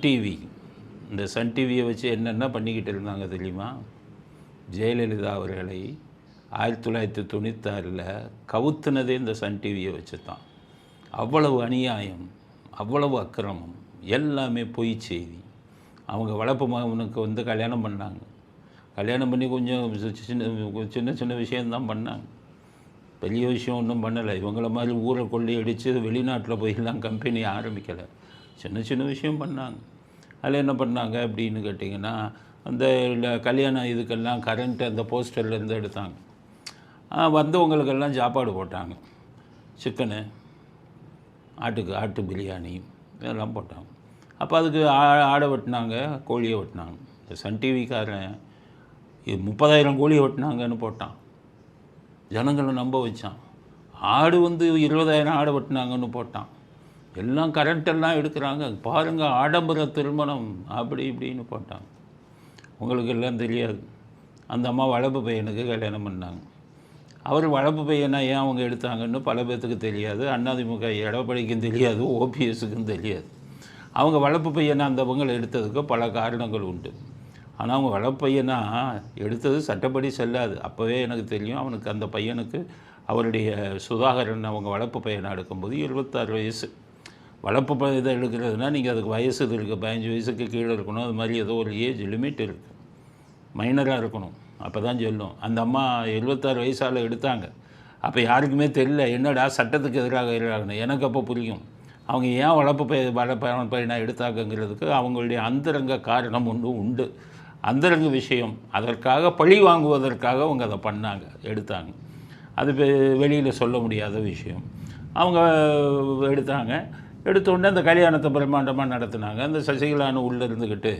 Sun TV இந்த Sun டிவியை வச்சு என்னென்ன பண்ணிக்கிட்டு இருந்தாங்க தெரியுமா? ஜெயலலிதா அவர்களை ஆயிரத்தி தொள்ளாயிரத்தி தொண்ணூத்தாறில் கவுத்துனதே இந்த சன் டிவியை வச்சு தான் அவ்வளவு அநியாயம் அவ்வளவு அக்கிரமம் எல்லாமே பொய் செய்தி. அவங்க வளர்ப்பு மகனுக்கு வந்து கல்யாணம் பண்ணாங்க. கல்யாணம் பண்ணி கொஞ்சம் சி- சின்ன சின்ன சின்ன விஷயம்தான் பண்ணாங்க. பெரிய விஷயம் ஒன்றும் பண்ணலை. இவங்கள மாதிரி ஊரை கொள்ளி அடித்து வெளிநாட்டில் போயெல்லாம் கம்பெனி ஆரம்பிக்கலை. சின்ன சின்ன விஷயம் பண்ணாங்க. அதில் என்ன பண்ணாங்க அப்படின்னு கேட்டிங்கன்னா அந்த கல்யாணம் இதுக்கெல்லாம் கரண்ட் அந்த போஸ்டர்லேருந்து எடுத்தாங்க. வந்தவங்களுக்கெல்லாம் சாப்பாடு போட்டாங்க. சிக்கனு ஆட்டுக்கு ஆட்டு பிரியாணி இதெல்லாம் போட்டாங்க. அப்போ அதுக்கு ஆ- ஆடை வெட்டினாங்க கோழியை வெட்டினாங்க. இந்த சன் டிவிக்காரன் இது முப்பதாயிரம் கோழியை வெட்டினாங்கன்னு போட்டான். ஜனங்களை நம்ப வச்சான். ஆடு வந்து இருபதாயிரம் ஆடை வெட்டினாங்கன்னு போட்டான். எல்லாம் கரண்ட்டெல்லாம் எடுக்கிறாங்க. பாருங்கள் ஆடம்பர திருமணம் அப்படி இப்படின்னு போட்டாங்க. உங்களுக்கு எல்லாம் தெரியாது. அந்த அம்மா வளப்பு பையனுக்கு கல்யாணம் பண்ணாங்க. அவர் வளப்பு பையனை ஏன் அவங்க எடுத்தாங்கன்னு பல பேர்த்துக்கு தெரியாது. அண்ணாதிமுக எடப்பாடிக்கும் தெரியாது ஓபிஎஸுக்கும் தெரியாது. அவங்க வளப்பு பையனை அந்தவங்களை எடுத்ததுக்கு பல காரணங்கள் உண்டு. ஆனால் அவங்க வளப்பு பையனா எடுத்தது சட்டப்படி செல்லாது. அப்போவே எனக்கு தெரியும் அவனுக்கு அந்த பையனுக்கு அவருடைய சுதாகரன் அவங்க வளர்ப்பு பையனை எடுக்கும்போது இருபத்தாறு வயசு. வளர்ப்பு இதை எடுக்கிறதுனா நீங்கள் அதுக்கு வயசு இது இருக்குது பதினஞ்சு வயசுக்கு கீழே இருக்கணும். அது மாதிரி ஏதோ ஒரு ஏஜ் லிமிட் இருக்குது மைனராக இருக்கணும். அப்போ தான் சொல்லும். அந்த அம்மா எழுபத்தாறு வயசால் எடுத்தாங்க. அப்போ யாருக்குமே தெரியல என்னடா சட்டத்துக்கு எதிராக எதிராகணும் எனக்கு அப்போ புரியும். அவங்க ஏன் வளர்ப்பு பய வளர்ப்பு பயனாக எடுத்தாங்கங்கிறதுக்கு அவங்களுடைய அந்தரங்க காரணம் ஒன்று உண்டு. அந்தரங்க விஷயம். அதற்காக பழி வாங்குவதற்காக அவங்க அதை பண்ணாங்க எடுத்தாங்க. அது வெளியில் சொல்ல முடியாத விஷயம். அவங்க எடுத்தாங்க. எடுத்தோடனே அந்த கல்யாணத்தை பிரம்மாண்டமாக நடத்துனாங்க. அந்த சசிகலான்னு உள்ளே இருந்துக்கிட்டு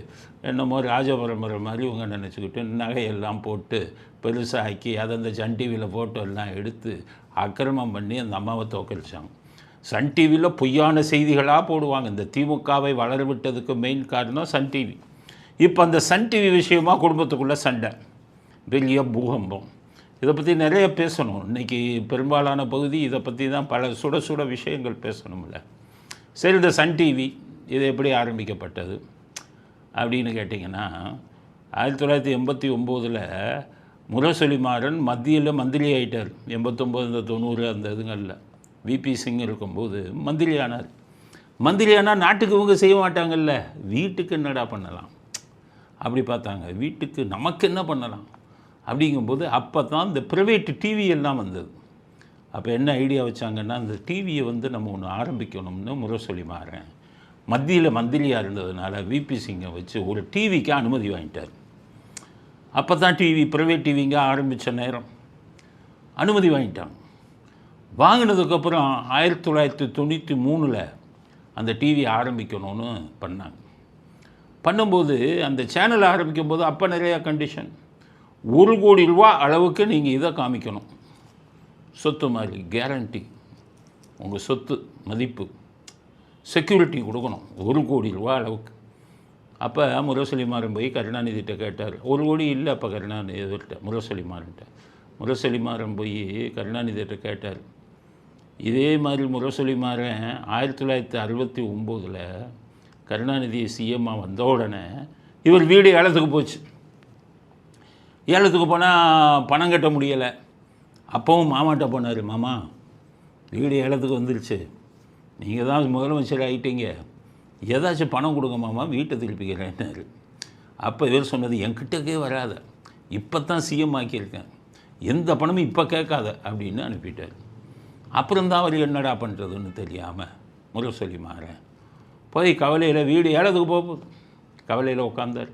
என்னமோ ராஜபரம்பரை மாதிரி இவங்க நினச்சிக்கிட்டு நகையெல்லாம் போட்டு பெருசாக ஆக்கி அதை அந்த சன் டிவியில் ஃபோட்டோ எல்லாம் எடுத்து அக்கிரமம் பண்ணி அந்த அம்மாவை தோக்கடிச்சாங்க. சன் டிவியில் பொய்யான செய்திகளாக போடுவாங்க. இந்த திமுகவை வளர விட்டதுக்கு மெயின் காரணம் சன் டிவி. இப்போ அந்த சன் டிவி விஷயமா குடும்பத்துக்குள்ளே சண்டை. பெரிய பூகம்பம். இதை பற்றி நிறைய பேசணும். இன்றைக்கி பெரும்பாலான பகுதி இதை பற்றி தான் பல சுட சுட விஷயங்கள் பேசணும்ல. சரி இந்த சன் டிவி இது எப்படி ஆரம்பிக்கப்பட்டது அப்படின்னு கேட்டிங்கன்னா ஆயிரத்தி தொள்ளாயிரத்தி எண்பத்தி ஒம்போதில் முரசொலிமாறன் மத்தியில் மந்திரி ஆயிட்டார். எண்பத்தொம்போது இந்த தொண்ணூறு அந்த இதுங்களில். விபி சிங் இருக்கும்போது மந்திரி ஆனார். மந்திரி ஆனால் நாட்டுக்கு இவங்க செய்ய மாட்டாங்கல்ல. வீட்டுக்கு என்னடா பண்ணலாம்? அப்படி பார்த்தாங்க. வீட்டுக்கு நமக்கு என்ன பண்ணலாம்? அப்படிங்கும்போது அப்போ தான் இந்த ப்ரைவேட் டிவி எல்லாம் வந்தது. அப்போ என்ன ஐடியா வச்சாங்கன்னா அந்த டிவியை வந்து நம்ம ஒன்று ஆரம்பிக்கணும்னு முரசொலி மாறேன். மத்தியில் மந்திரியாக இருந்ததுனால விபி சிங்கை வச்சு ஒரு டிவிக்கு அனுமதி வாங்கிட்டார். அப்போ தான் டிவி ப்ரைவேட் டிவிங்க ஆரம்பித்த நேரம். அனுமதி வாங்கிட்டாங்க. வாங்கினதுக்கப்புறம் ஆயிரத்தி தொள்ளாயிரத்தி தொண்ணூற்றி மூணில் அந்த டிவி ஆரம்பிக்கணும்னு பண்ணாங்க. பண்ணும்போது அந்த சேனல் ஆரம்பிக்கும் போது அப்போ நிறையா கண்டிஷன் ஒரு கோடி ரூபா அளவுக்கு நீங்கள் இதை காமிக்கணும். சொத்து மாதிரி கேரண்டி உங்கள் சொத்து மதிப்பு. செக்யூரிட்டி கொடுக்கணும். ஒரு கோடி ரூபா அளவுக்கு. அப்போ முரசொலிமாறன் போய் கருணாநிதிட்ட கேட்டார். ஒரு கோடி இல்லை அப்போ கருணாநிதி எதிர்ட்ட முரசொலிமாறன்ட்ட. முரசொலிமாறன் போய் கருணாநிதிட்ட கேட்டார். இதே மாதிரி முரசொலிமாறன் ஆயிரத்தி தொள்ளாயிரத்தி அறுபத்தி ஒம்போதில் கருணாநிதி சிஎம்மாக வந்த உடனே இவர் வீடு ஏலத்துக்கு போச்சு. ஏலத்துக்கு போனால் பணம் கட்ட முடியலை. அப்பவும் மாமாட்ட போனார் மாமா வீடு ஏலத்துக்கு வந்துருச்சு. நீங்கள் தான் முதலமைச்சர் ஆகிட்டீங்க ஏதாச்சும் பணம் கொடுங்க மாமா வீட்டை திருப்பிக்கிறேன்னாரு அப்போ இவர் சொன்னது என்கிட்டக்கே வராத. இப்போ தான் சிஎம் ஆக்கியிருக்கேன். எந்த பணமும் இப்போ கேட்காத அப்படின்னு அனுப்பிட்டார். அப்புறம் தான் அவர் என்னடா பண்ணுறதுன்னு தெரியாமல் முரசொலி மாறேன். போய் கவலையில் வீடு ஏலத்துக்கு போகும் கவலையில் உட்காந்தார்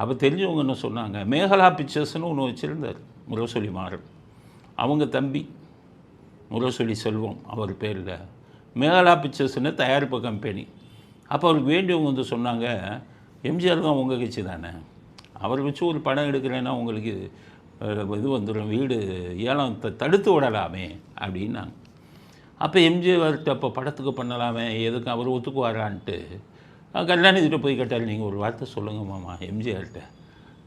அப்போ தெரிஞ்சவங்க என்ன சொன்னாங்க மேகலா பிக்சர்ஸ்னு ஒன்று வச்சுருந்தார். முரசொலி மாறன். அவங்க தம்பி முரசொலி செல்வம் அவர் பேரில். மேகலா பிக்சர்ஸ்னு தயாரிப்பு கம்பெனி. அப்போ அவருக்கு வேண்டியவங்க வந்து சொன்னாங்க எம்ஜிஆர் தான் உங்கள் கட்சி தானே? அவர் வச்சு ஒரு படம் எடுக்கிறேன்னா உங்களுக்கு இது வந்துடும் வீடு ஏலம் த- தடுத்து விடலாமே அப்படின்னாங்க. அப்போ எம்ஜிஆர்கிட்ட அப்போ படத்துக்கு பண்ணலாமே எதுக்கு அவர் ஒத்துக்குவாரான்ட்டு கல்யாணத்துக்கிட்ட போய் கேட்டார் நீங்கள் ஒரு வார்த்தை சொல்லுங்க மாமா எம்ஜிஆர்கிட்ட.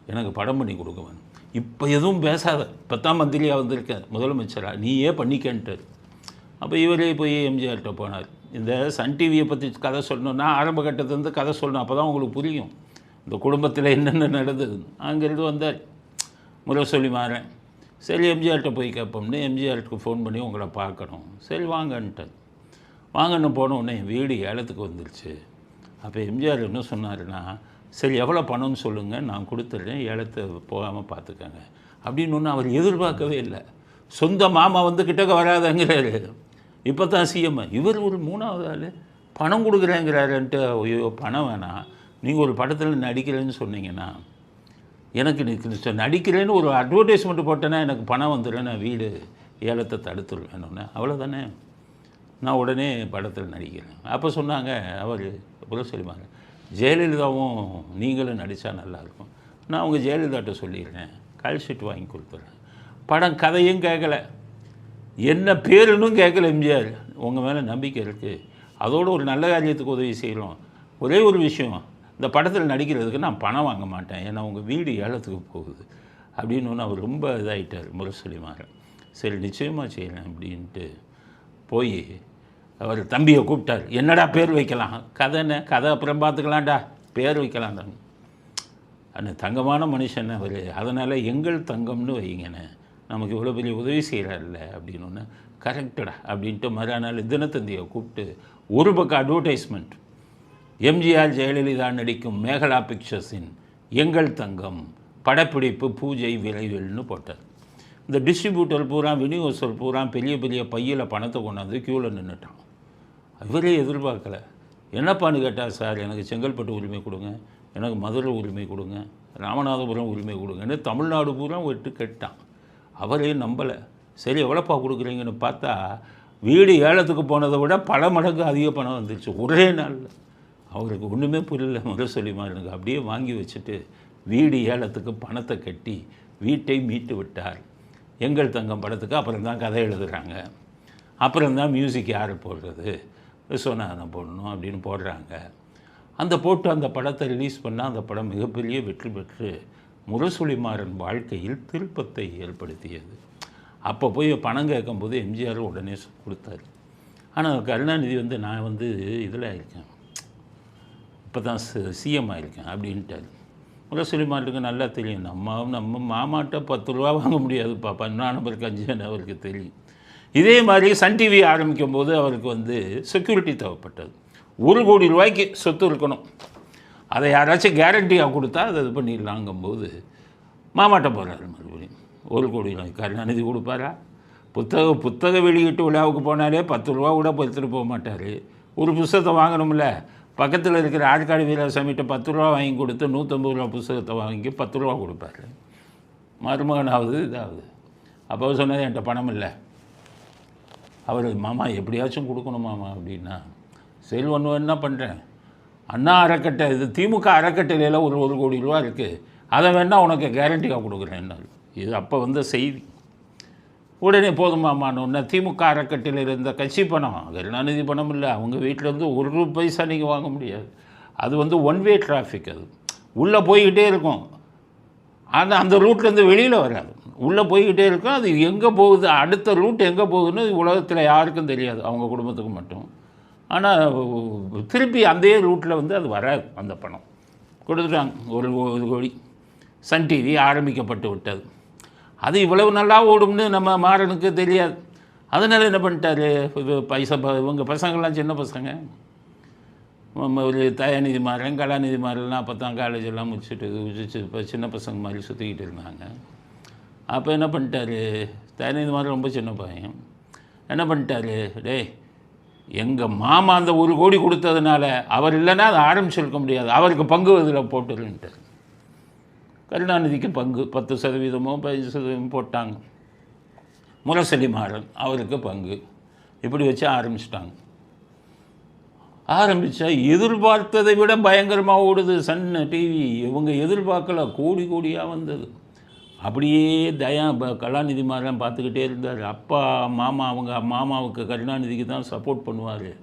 எனக்கு படம் பண்ணி கொடுக்குவேன் இப்போ எதுவும் பேசாத. இப்போ தான் மந்திரியாக வந்திருக்க முதலமைச்சராக நீயே பண்ணிக்கன்ட்டு. அப்போ இவரே போய் எம்ஜிஆர்கிட்ட போனார். இந்த சன் டிவியை பற்றி கதை சொல்லணும்னா ஆரம்ப கட்டத்துலேருந்து கதை சொல்லணும். அப்போ தான் உங்களுக்கு புரியும். இந்த குடும்பத்தில் என்னென்ன நடந்ததுன்னு அங்கேருந்து வந்தார். முரசொலி மாறேன். சரி எம்ஜிஆர்கிட்ட போய் கேட்போம்னு எம்ஜிஆர்க்கு ஃபோன் பண்ணி உங்களை பார்க்கணும். சரி வாங்கன்ட்டார் வாங்கன்னு போன உடனே வீடு ஏலத்துக்கு வந்துருச்சு. அப்போ எம்ஜிஆர் என்ன சொன்னாருன்னா சரி எவ்வளோ பணம்னு சொல்லுங்கள் நான் கொடுத்துட்றேன் ஏலத்தை போகாமல் பார்த்துக்கங்க. அப்படின்னு ஒன்று அவர் எதிர்பார்க்கவே இல்லை. சொந்த மாமா வந்து கிட்டக்க வராதங்கிறாரு. இப்போ தான் சிஎம் இவர் ஒரு மூணாவது ஆள். பணம் கொடுக்குறேங்கிறாருன்ட்டு ஐயோ பணம் வேணாம். நீங்கள் ஒரு படத்தில் நடிக்கிறேன்னு சொன்னீங்கன்னா எனக்கு நீ- நடிக்கிறேன்னு ஒரு அட்வர்டைஸ்மெண்ட் போட்டேன்னா எனக்கு பணம் வந்துடும் நான் வீடு ஏலத்தை தடுத்துருவேன்னு அவ்வளோதானே நான் உடனே படத்தில் நடிக்கிறேன். அப்போ சொன்னாங்க அவர் அப்புறம் சொல்லுவாங்க ஜெயலலிதாவும் நீங்களும் நடித்தா நல்லாயிருக்கும். நான் அவங்க ஜெயலலிதாட்ட சொல்லிடுறேன். கால்ஷீட் வாங்கி கொடுத்துட்றேன் படம் கதையும் கேட்கல. என்ன பேருன்னும் கேட்கல எம்ஜிஆர். உங்கள் மேலே நம்பிக்கை இருக்குது அதோடு ஒரு நல்ல காரியத்துக்கு உதவி செய்கிறோம் ஒரே ஒரு விஷயம் இந்த படத்தில் நடிக்கிறதுக்கு நான் பணம் வாங்க மாட்டேன். ஏன்னா உங்கள் வீடு ஏலத்துக்கு போகுது. அப்படின்னு ஒன்று அவர் ரொம்ப இதாகிட்டார் முரசொலிமாறன் சரி நிச்சயமாக செய்கிறேன் அப்படின்ட்டு போய் அவர் தம்பியை கூப்பிட்டார். என்னடா பேர் வைக்கலாம்? கதை என்ன? கதை அப்புறம் பார்த்துக்கலாம்டா. பேர் வைக்கலாம்டா அந்த தங்கமான மனுஷன் அவர். அதனால் எங்கள் தங்கம்னு வைங்கண்ணே நமக்கு இவ்வளோ பெரிய உதவி செய்கிறார்ல அப்படின்னு ஒன்று கரெக்டடா அப்படின்ட்டு மறுநாள் தினத்தந்தியை கூப்பிட்டு ஒரு பக்கம் அட்வர்டைஸ்மெண்ட் எம்ஜிஆர் ஜெயலலிதா நடிக்கும் மேகலா பிக்சர்ஸின் எங்கள் தங்கம் படப்பிடிப்பு பூஜை விரைவில்னு போட்டார். இந்த டிஸ்ட்ரிபியூட்டர் பூரா விநியோகஸ்தர் பூரா பெரிய பெரிய பையில் பணத்தை கொண்டாந்து க்யூவில் நின்றுட்டான் இவரே எதிர்பார்க்கல. என்னப்பான்னு கேட்டால் சார் எனக்கு செங்கல்பட்டு உரிமை கொடுங்க. எனக்கு மதுரை உரிமை கொடுங்க. ராமநாதபுரம் உரிமை கொடுங்கன்னு தமிழ்நாடு பூரா விட்டு கேட்டான். அவரே நம்பலை. சரி எவ்வளோப்பா கொடுக்குறீங்கன்னு பார்த்தா வீடு ஏலத்துக்கு போனதை விட பல மடங்கு அதிக பணம் வந்துருச்சு. ஒரே நாளில். அவருக்கு ஒன்றுமே புரியல. முரசொலிமா எனக்கு அப்படியே வாங்கி வச்சுட்டு வீடு ஏலத்துக்கு பணத்தை கட்டி வீட்டை மீட்டு விட்டார். எங்கள் தங்கம் படத்துக்கு அப்புறம் தான் கதை எழுதுகிறாங்க அப்புறம் தான் மியூசிக் யார் போடுறது? விஸ்வநாதனை போடணும் அப்படின்னு போடுறாங்க. அந்த போட்டு அந்த படத்தை ரிலீஸ் பண்ணால் அந்த படம் மிகப்பெரிய வெற்றி பெற்று முரசொலிமாறன் வாழ்க்கையில் திருப்பத்தை ஏற்படுத்தியது. அப்போ போய் பணம் கேட்கும்போது எம்ஜிஆர் உடனே கொடுத்தாரு. ஆனால் கருணாநிதி வந்து நான் வந்து இதில் ஆயிருக்கேன். இப்போ தான் சிஎம் ஆயிருக்கேன் அப்படின்ட்டாரு. முரசொலிமாருக்கு நல்லா தெரியும். நம்ம நம்ம மாமாட்ட பத்து ரூபா வாங்க முடியாதுப்பா பன்னா அஞ்சு அஞ்சுன்னு அவருக்கு தெரியும். இதே மாதிரி சன் டிவி ஆரம்பிக்கும் போது அவருக்கு வந்து செக்யூரிட்டி தேவைப்பட்டது. ஒரு கோடி ரூபாய்க்கு சொத்து இருக்கணும். அதை யாராச்சும் கேரண்டியாக கொடுத்தா அதை இது பண்ணிடலாங்கும்போது மாமாட்ட போகிறாரு மறுபடியும். ஒரு கோடி ரூபாய் கருணாநிதி கொடுப்பாரா? புத்தக புத்தக வெளியீட்டு விழாவுக்கு போனாலே பத்து ரூபா கூட எடுத்துகிட்டு போக மாட்டார். ஒரு புஸ்தகத்தை வாங்கணும்ல? பக்கத்தில் இருக்கிற ஆற்காடு வீராசாமிகிட்ட பத்து ரூபா வாங்கி கொடுத்து நூற்றம்பது ரூபா புஸ்தகத்தை வாங்கி பத்து ரூபா கொடுப்பாரு. மருமகனாவது இதாகுது அப்போ சொன்னது என்கிட்ட பணம் இல்லை. அவர் மாமா எப்படியாச்சும் கொடுக்கணும் மாமா அப்படின்னா சரி ஒன்று என்ன பண்ணுறேன் அண்ணா அறக்கட்டை இது திமுக அறக்கட்டளையில் ஒரு ஒரு கோடி ரூபா இருக்குது அதை வேணால் உனக்கு கேரண்டியாக கொடுக்குறேன்னாரு இது அப்போ வந்த செய்தி. உடனே போதுமாமான்னு திமுக அறக்கட்டையில் இருந்த கட்சி பணம் கருணாநிதி பணம் இல்லை அவங்க வீட்டிலேருந்து ஒரு பைசா நீங்கள் வாங்க முடியாது. அது வந்து ஒன் வே டிராஃபிக் அது. உள்ளே போய்கிட்டே இருக்கும். ஆனால் அந்த ரூட்லேருந்து வெளியில் வராது. உள்ளே போய்கிட்டே இருக்கும் அது எங்கே போகுது அடுத்த ரூட் எங்கே போகுதுன்னு உலகத்தில் யாருக்கும் தெரியாது அவங்க குடும்பத்துக்கு மட்டும். ஆனால் திருப்பி அதே ரூட்டில் வந்து அது வராது அந்த பணம். கொடுத்துட்டாங்க ஒரு ஒரு கோடி. சன் டிவி ஆரம்பிக்கப்பட்டு விட்டது. அது இவ்வளவு நல்லா ஓடும்னு நம்ம மாறனுக்கு தெரியாது. அதனால் என்ன பண்ணிட்டாரு இது பைசா இவங்க பசங்கள்லாம் சின்ன பசங்க. ஒரு தயாநிதி மாறன் கலாநிதி மாறன்லாம் அப்போ தான் காலேஜ் எல்லாம் முடிச்சுட்டு இப்போ சின்ன பசங்க மாதிரி சுற்றிக்கிட்டு இருந்தாங்க. அப்போ என்ன பண்ணிட்டாரு? தயாநிதி மாதிரி ரொம்ப சின்ன பையன். என்ன பண்ணிட்டாரு? டேய் எங்கள் மாமா அந்த ஒரு கோடி கொடுத்ததுனால அவர் இல்லைன்னா அதை ஆரம்பிச்சிருக்க முடியாது. அவருக்கு பங்கு இதில் போட்டுருன்ட்டு. கருணாநிதிக்கு பங்கு பத்து சதவீதமோ பதினஞ்சு சதவீதமோ போட்டாங்க. முரசலி மாறன் அவருக்கு பங்கு. இப்படி வச்சு ஆரம்பிச்சிட்டாங்க. ஆரம்பித்தா எதிர்பார்த்ததை விட பயங்கரமாக ஓடுது. சன் டிவி இவங்க எதிர்பார்க்கல. கோடி கோடியாக வந்தது. அப்படியே தயா ப- கலாநிதி மாதிரிலாம் பார்த்துக்கிட்டே இருந்தார். அப்பா மாமா அவங்க மாமாவுக்கு கருணாநிதிக்கு தான் சப்போர்ட் பண்ணுவார்.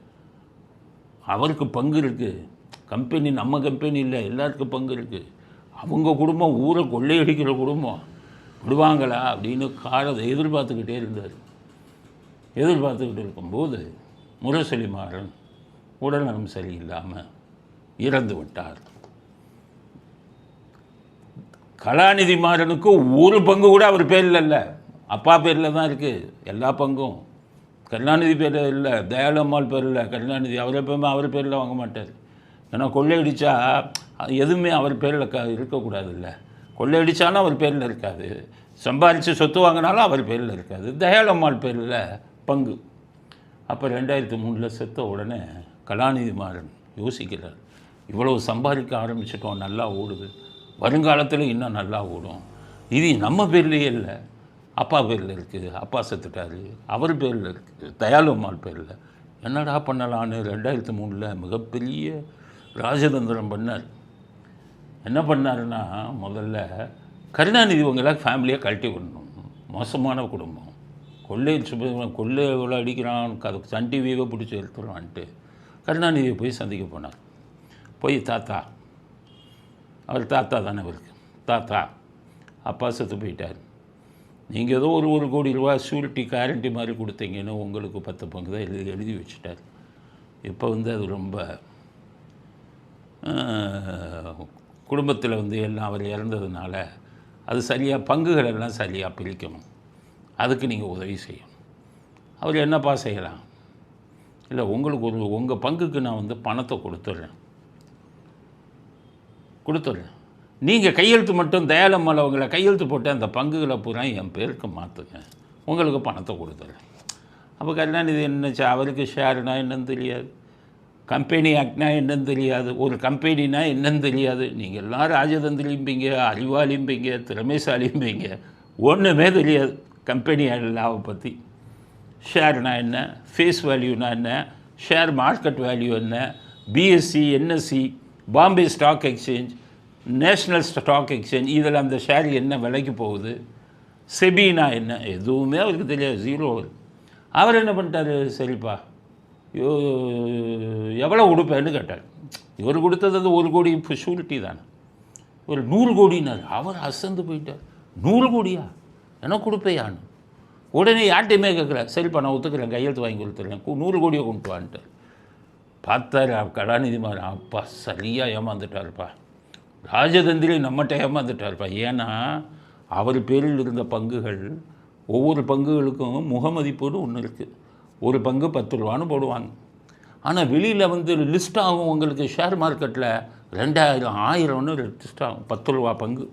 அவருக்கு பங்கு இருக்குது கம்பெனி நம்ம கம்பெனி இல்லை எல்லாருக்கும் பங்கு இருக்குது அவங்க குடும்பம் ஊரை கொள்ளையடிக்கிற குடும்பம். விடுவாங்களா அப்படின்னு காலத்தை எதிர்பார்த்துக்கிட்டே இருந்தார். எதிர்பார்த்துக்கிட்டு இருக்கும்போது முரசொலி மாறன் உடல்நலம் சரியில்லாமல் இறந்து விட்டார் கலாநிதி மாறனுக்கு ஒரு பங்கு கூட அவர் பேரில் இல்லை. அப்பா பேரில் தான் இருக்குது எல்லா பங்கும். கருணாநிதி பேரில் இல்லை. தயாளம்மாள் பேரில். கருணாநிதி அவர் எப்பவுமே அவர் பேரில் வாங்க மாட்டார். ஏன்னா கொள்ளையடித்தா எதுவுமே அவர் பேரில் க இருக்கக்கூடாதுல்ல. கொள்ளையடித்தாலும் அவர் பேரில் இருக்காது. சம்பாரித்து சொத்து வாங்கினாலும் அவர் பேரில் இருக்காது. தயாளம்மாள் பேரில் பங்கு. அப்போ ரெண்டாயிரத்தி மூணில் செத்த உடனே கலாநிதி மாறன் யோசிக்கிறார். இவ்வளவு சம்பாதிக்க ஆரம்பிச்சிட்டோம் நல்லா ஓடுது. வருங்காலத்தில் இன்னும் நல்லா ஓடும். இது நம்ம பேர்லேயே இல்லை. அப்பா பேரில் இருக்குது அப்பா செத்துட்டாரு அவர் பேரில் இருக்குது தயாளம்மாள் பேரில். என்னடா பண்ணலான்னு ரெண்டாயிரத்தி மூணில் மிகப்பெரிய ராஜதந்திரம் பண்ணார். என்ன பண்ணாருன்னா முதல்ல கருணாநிதி உங்களை ஃபேமிலியாக கழட்டி விடணும். மோசமான குடும்பம். கொள்ளை சுப கொள்ளை எவ்வளோ அடிக்கிறான் அது சன் டிவியவே பிடிச்சி எடுத்துருவான்ட்டு கருணாநிதியை போய் சந்திக்க போனார். போய் தாத்தா அவர் தாத்தா தானே அவருக்கு தாத்தா அப்பா செத்து போயிட்டார். நீங்கள் ஏதோ ஒரு ஒரு கோடி ரூபா ஷூரிட்டி கேரண்டி மாதிரி கொடுத்தீங்கன்னு உங்களுக்கு பத்து பங்கு தான் எழுதி எழுதி வச்சுட்டார். இப்போ வந்து அது ரொம்ப குடும்பத்தில் வந்து எல்லாம் அவர் இறந்ததுனால அது சரியாக பங்குகள் எல்லாம் சரியாக பிரிக்கணும். அதுக்கு நீங்கள் உதவி செய்யணும். அவர் என்னப்பா செய்யலாம்? இல்லை உங்களுக்கு ஒரு உங்கள் பங்குக்கு நான் வந்து பணத்தை கொடுத்துட்றேன். கொடுத்துட்றேன் நீங்கள் கையெழுத்து மட்டும் தயாளம்மாள் அவங்கள கையெழுத்து போட்டு அந்த பங்குகளை பூரா என் பேருக்கு மாற்றுங்க உங்களுக்கு பணத்தை கொடுத்துட்றேன் அப்போ கருணாநிதி என்னச்சு அவருக்கு ஷேர்னா என்னன்னு தெரியாது. கம்பெனி ஆக்ட்னா என்னன்னு தெரியாது. ஒரு கம்பெனினா என்னன்னு தெரியாது. நீங்கள் எல்லாம் ராஜதந்திரிம்பிங்க அறிவாளிம்பிங்க திறமைசாலிம்பிங்க. ஒன்றுமே தெரியாது. கம்பெனி லாவை பற்றி ஷேர்னா என்ன? ஃபேஸ் வேல்யூனா என்ன? ஷேர் மார்க்கெட் வேல்யூ என்ன? BSE NSE Bombay stock exchange national stock exchange இதில் அந்த ஷேர் என்ன விலைக்கு போகுது? செபினா என்ன? எதுவுமே அவருக்கு தெரியாது ஜீரோ அவர் என்ன பண்ணிட்டார் சரிப்பா. எவ்வளோ கொடுப்பேன்னு கேட்டார். இவர் கொடுத்தது அது ஒரு கோடி ஷூரிட்டி தானே. ஒரு நூறு கோடினார். அவர் அசந்து போயிட்டார். நூறு கோடியா? எனக்கு கொடுப்பேயான்னு. உடனே யார்ட்டையுமே கேட்கல. சரிப்பா நான் ஒத்துக்கிறேன் கையெழுத்து வாங்கி கொடுத்துறேன். நூறு கோடியை கொண்டு வான்ட்டு பார்த்தாரு அவ கலாநிதி மாதிரி அப்பா சரியாக ஏமாந்துட்டாருப்பா. ராஜதந்திரி நம்மகிட்ட ஏமாந்துட்டாருப்பா. ஏன்னா அவர் பேரில் இருந்த பங்குகள் ஒவ்வொரு பங்குகளுக்கும் முகமதிப்புன்னு ஒன்று இருக்குது ஒரு பங்கு பத்து ரூபான்னு போடுவாங்க. ஆனால் வெளியில் வந்து லிஸ்ட் ஆகும் உங்களுக்கு ஷேர் மார்க்கெட்டில் ரெண்டாயிரம் ஆயிரம்னு லிஸ்ட் ஆகும் பத்து ரூபா பங்கு.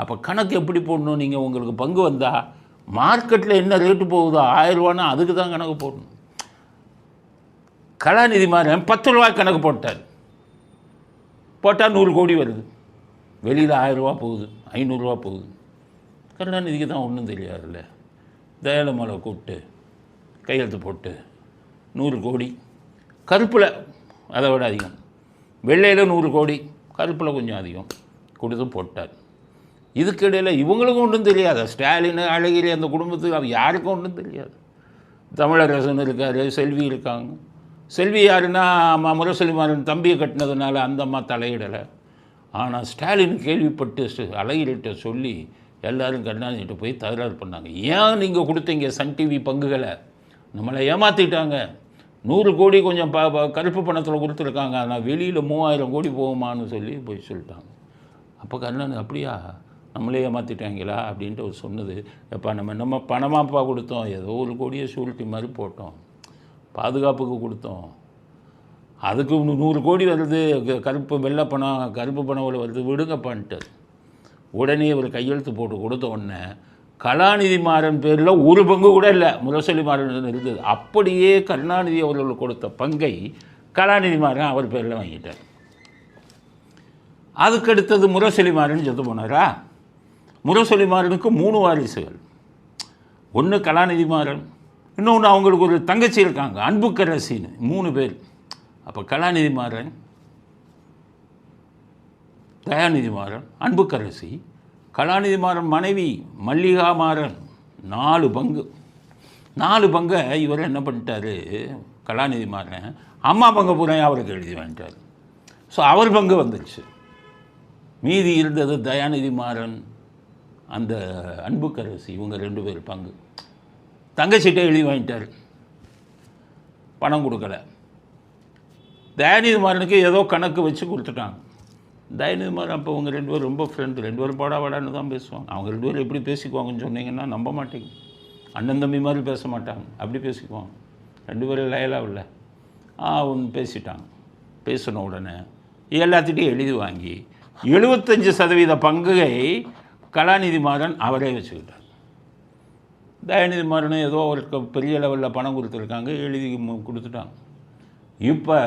அப்போ கணக்கு எப்படி போடணும்? நீங்கள் உங்களுக்கு பங்கு வந்தால் மார்க்கெட்டில் என்ன ரேட்டு போகுதோ ஆயிரம் ரூபான்னா அதுக்கு தான் கணக்கு போடணும். கலாநிதி மாறன் பத்து ரூபா கணக்கு போட்டார். போட்டால் நூறு கோடி வருது. வெளியில் ஆயிரரூவா போகுது. ஐநூறுரூவா போகுது. கருணாநிதிக்கு தான் ஒன்றும் தெரியாதுல்ல. தயாளமலை கூப்பிட்டு கையெழுத்து போட்டு நூறு கோடி. கருப்பில் அதை விட அதிகம். வெள்ளையில் நூறு கோடி கருப்பில் கொஞ்சம் அதிகம். கொடுத்து போட்டார். இதுக்கிடையில் இவங்களுக்கும் ஒன்றும் தெரியாது. ஸ்டாலின் அழகிரி அந்த குடும்பத்துக்கு அவன் யாருக்கும் ஒன்றும் தெரியாது. தமிழரசன் இருக்கார் செல்வி இருக்காங்க. செல்வி யாருன்னா அம்மா முரசொலிமாரன் தம்பியை கட்டினதுனால அந்த அம்மா தலையிடலை. ஆனால் ஸ்டாலின் கேள்விப்பட்டு அலையிட்ட சொல்லி எல்லோரும் கருணாநிதிட்டு போய் தகராறு பண்ணாங்க. ஏன் நீங்கள் கொடுத்தீங்க சன் டிவி பங்குகளை? நம்மளை ஏமாற்றிட்டாங்க நூறு கோடி கொஞ்சம் ப ப- கருப்பு பணத்தில் கொடுத்துருக்காங்க. ஆனால் வெளியில் மூவாயிரம் கோடி போகுமான்னு சொல்லி போய் சொல்லிட்டாங்க. அப்போ கருணாநிதி அப்படியா? நம்மளே ஏமாற்றிட்டாங்களா அப்படின்ட்டு அவர் சொன்னது எப்போ நம்ம நம்ம பணமாப்பா கொடுத்தோம். ஏதோ ஒரு கோடியை சூழ்ட்டி மாதிரி போட்டோம். பாதுகாப்புக்கு கொடுத்தோம். அதுக்கு நூறு கோடி வருது க- கருப்பு வெள்ளை பணம் கருப்பு பணம் இவ்வளவு வருது விடுங்கப்பான்ட்டு உடனே ஒரு கையெழுத்து போட்டு கொடுத்த உடனே கலாநிதி மாறன் பேரில் ஒரு பங்கு கூட இல்லை. முரசொலி மாறன் இருந்தது அப்படியே கருணாநிதி அவர்கள் கொடுத்த பங்கை கலாநிதி மாறன் அவர் பேரில் வாங்கிட்டார். அதுக்கடுத்தது முரசொலி மாறன் செத்து போனாரா? முரசொலி மாறனுக்கு மூணு வாரிசுகள். ஒன்று கலாநிதி மாறன் இன்னொன்று அவங்களுக்கு ஒரு தங்கச்சி இருக்காங்க அன்புக்கரசின்னு மூணு பேர். அப்போ கலாநிதி மாறன் தயாநிதி மாறன் அன்புக்கரசி கலாநிதி மாறன் மனைவி மல்லிகா மாறன் நாலு பங்கு. நாலு பங்கை இவர் என்ன பண்ணிட்டாரு? கலாநிதி மாறன் அம்மா பங்கு பூரா அவருக்கு எழுதி வாங்கிட்டார். ஸோ அவர் பங்கு வந்துடுச்சு மீதி இருந்தது தயாநிதி மாறன் அந்த அன்புக்கரசி இவங்க ரெண்டு பேர் பங்கு. தங்கச்சிட்டே எழுதி வாங்கிட்டார். பணம் கொடுக்கல. தயாநிதி மாறனுக்கு ஏதோ கணக்கு வச்சு கொடுத்துட்டாங்க. தயாநிதிமாறன் அப்போ அவங்க ரெண்டு பேரும் ரொம்ப ஃப்ரெண்டு ரெண்டு பேரும் பாடா வாடான்னு தான் பேசுவாங்க. அவங்க ரெண்டு பேரும் எப்படி பேசிக்குவாங்கன்னு சொன்னீங்கன்னா நம்ப மாட்டீங்க அண்ணன் தம்பி மாதிரி பேச மாட்டாங்க. அப்படி பேசிக்குவாங்க. ரெண்டு பேரும் லயலாக இல்லை. ஆ ஒன்று பேசிட்டாங்க. பேசின உடனே எல்லாத்திட்டையும் எழுதி வாங்கி எழுபத்தஞ்சு சதவீத பங்கை கலாநிதி மாறன் அவரே வச்சுக்கிட்டார். தயாநிதி மாறன் ஏதோ அவருக்கு பெரிய லெவலில் பணம் கொடுத்துருக்காங்க எழுதி கொடுத்துட்டாங்க. இப்போ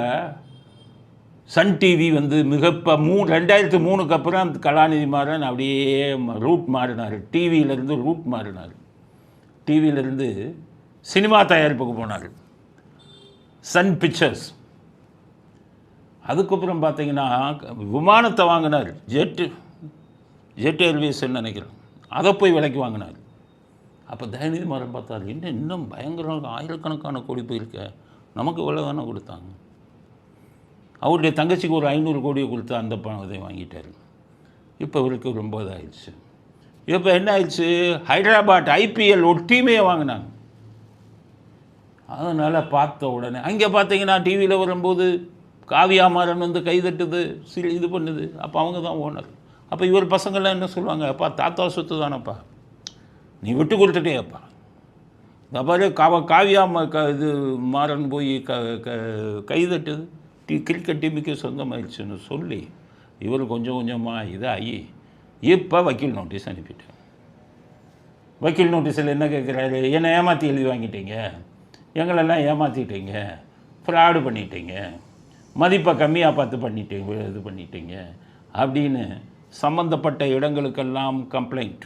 சன் டிவி வந்து மிக இப்போ மூ ரெண்டாயிரத்து மூணுக்கு அப்புறம் கலாநிதி மாறன் அப்படியே ரூட் மாறினார். டிவியிலேருந்து ரூட் மாறினார். டிவியிலேருந்து சினிமா தயாரிப்புக்கு போனார். சன் பிக்சர்ஸ். அதுக்கப்புறம் பார்த்தீங்கன்னா விமானத்தை வாங்கினார். ஜெட்டு. ஜெட் ஏர்வேஸ்ன்னு நினைக்கிறேன். அதை போய் விலைக்கு வாங்கினார். அப்போ தயநிதி மாறன் பார்த்தாரு இன்னும் இன்னும் பயங்கரமாக ஆயிரக்கணக்கான கோடி போயிருக்க? நமக்கு இவ்வளோ தானே கொடுத்தாங்க? அவருடைய தங்கச்சிக்கு ஒரு ஐநூறு கோடியை கொடுத்து அந்த பணம் இதை வாங்கிட்டார். இப்போ இவருக்கு ரொம்ப இதாகிடுச்சு இப்போ என்ன ஆயிடுச்சு? ஹைதராபாத் ஐபிஎல் ஒரு டீமே வாங்கினாங்க. அதனால் பார்த்த உடனே அங்கே பார்த்தீங்கன்னா டிவியில் வரும்போது காவியாமாரன் வந்து கைதட்டுது சிறு இது பண்ணுது. அப்போ அவங்க தான் ஓனர். அப்போ இவர் பசங்கள்லாம் என்ன சொல்லுவாங்க? அப்பா தாத்தா சொத்து தானப்பா. நீ விட்டு கொடுத்துட்டேப்பா இந்த பாரு காவ காவியா ம க இது மாறன் போய் க க கைதட்டுது. டி கிரிக்கெட் டீமுக்கு சொந்தமாயிடுச்சுன்னு சொல்லி இவர் கொஞ்சம் கொஞ்சமாக இதாகி இப்போ வக்கீல் நோட்டீஸ் அனுப்பிட்டேன் வக்கீல் நோட்டீஸில் என்ன கேட்குறாரு என்னை ஏமாற்றி எழுதி வாங்கிட்டீங்க? எங்களெல்லாம் ஏமாற்றிட்டீங்க ஃப்ராடு பண்ணிட்டீங்க. மதிப்பை கம்மியாக பார்த்து பண்ணிட்டீங்க இது பண்ணிட்டீங்க. அப்படின்னு சம்மந்தப்பட்ட இடங்களுக்கெல்லாம் கம்ப்ளைண்ட்